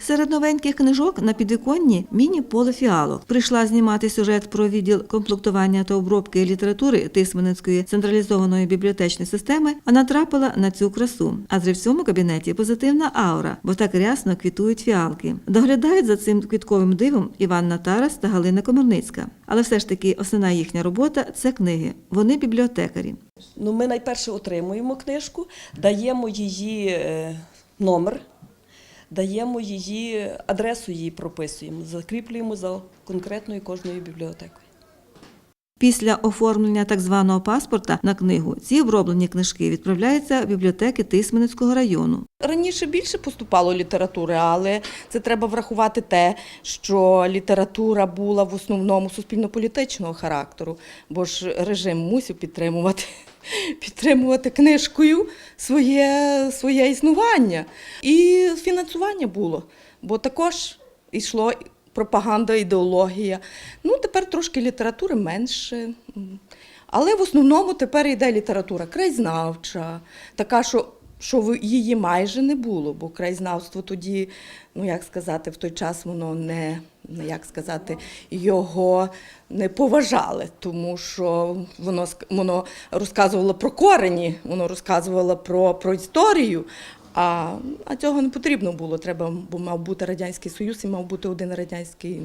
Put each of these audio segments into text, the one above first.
Серед новеньких книжок на підвіконні міні-поле фіалок. Прийшла знімати сюжет про відділ комплектування та обробки літератури Тисменницької централізованої бібліотечної системи, а натрапила на цю красу. Адже в цьому кабінеті позитивна аура, бо так рясно квітують фіалки. Доглядають за цим квітковим дивом Іванна Тарас та Галина Комарницька. Але все ж таки основна їхня робота це книги. Вони бібліотекарі. Ну, ми найперше отримуємо книжку, даємо її е, номер, даємо її адресу її прописуємо, закріплюємо за конкретною кожною бібліотекою. Після оформлення так званого паспорта на книгу ці оброблені книжки відправляються в бібліотеки Тисменницького району. Раніше більше поступало літератури, але це треба врахувати те, що література була в основному суспільно-політичного характеру, бо ж режим мусив підтримувати, підтримувати книжкою своє, своє існування. І фінансування було, бо також йшло пропаганда, ідеологія. Ну, тепер трошки літератури менше. Але в основному тепер йде література краєзнавча, така, що, що її майже не було, бо краєзнавство тоді, ну як сказати, в той час воно не, не як сказати, його не поважали, тому що воно, воно розказувало про корені, воно розказувало про, про історію. А, а цього не потрібно було. Треба, бо мав бути Радянський Союз і мав бути один радянський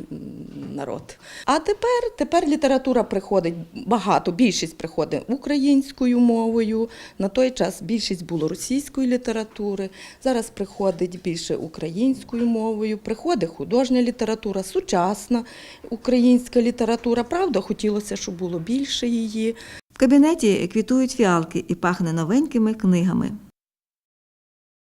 народ. А тепер, тепер література приходить багато, більшість приходить українською мовою. На той час більшість було російської літератури. Зараз приходить більше українською мовою, приходить художня література, сучасна українська література. Правда, хотілося, щоб було більше її. В кабінеті квітують фіалки і пахне новенькими книгами.